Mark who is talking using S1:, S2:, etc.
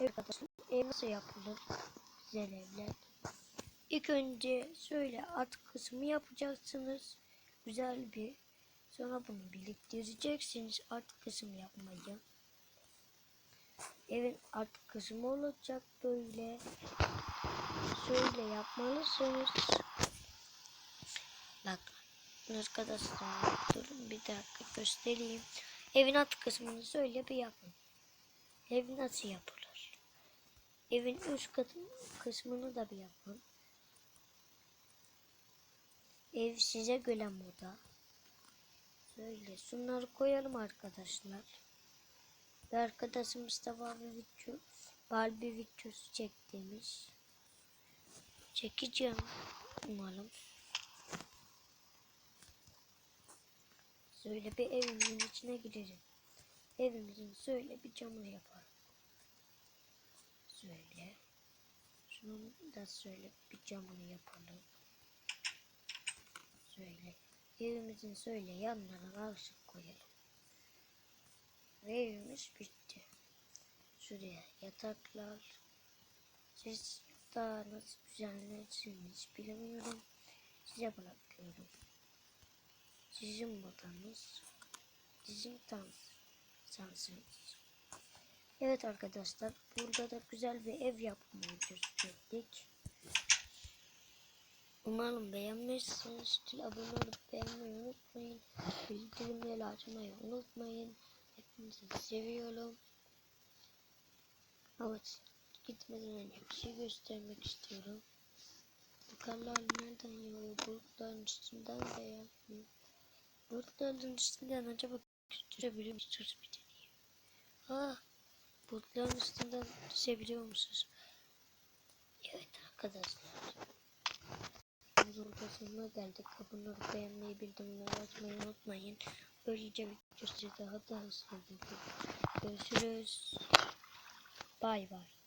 S1: Evet arkadaşlar ev nasıl yapılır? Güzel evler. İlk önce şöyle alt kısmı yapacaksınız. Güzel bir. Sonra bunu biriktireceksiniz alt kısmı yapmayı. Evin alt kısmı olacak böyle. Şöyle yapmalısınız. Bak arkadaşlar durun bir dakika göstereyim. Evin alt kısmını şöyle bir yapın. Ev nasıl yapılır? Evin üst katı, kısmını da bir yapın. Ev size göre moda. Şöyle şunları koyalım arkadaşlar. Bir arkadaşımız da Barbie video, Barbie videosu çek demiş. Çekeceğim umarım. Şöyle bir evimizin içine girelim. Evimizin şöyle bir camını yapalım. Şöyle. Şunun da şöyle bir camını yapalım. Şöyle. Evimizin şöyle yanlarına ışık koyalım. Ve evimiz bitti. Şuraya yataklar. Siz yatağı nasıl düzenlersiniz bilmiyorum. Size bırakıyorum. Sizin odanız. Sizin tam şansınız. Evet arkadaşlar burada da güzel bir ev yapmayı gösterdik. Umarım beğenmişsiniz. Abone olup beğenmeyi unutmayın. Bildirimleri açmayı unutmayın. Hepinizi seviyorum. Evet. Gitmeden önce bir şey göstermek istiyorum. Bu karlar nereden yağıyor? Bulutların üstünden de yağmıyor. Bulutların üstünden acaba deneyeyim. Ah, bulutların üstünden düşebiliyor musunuz? Evet arkadaşlar. Burada sonuna geldik. Abone olup beğenmeyi, bildirimleri açmayı unutmayın. Böylece videosu daha da hızlı. Görüşürüz. Bay bay.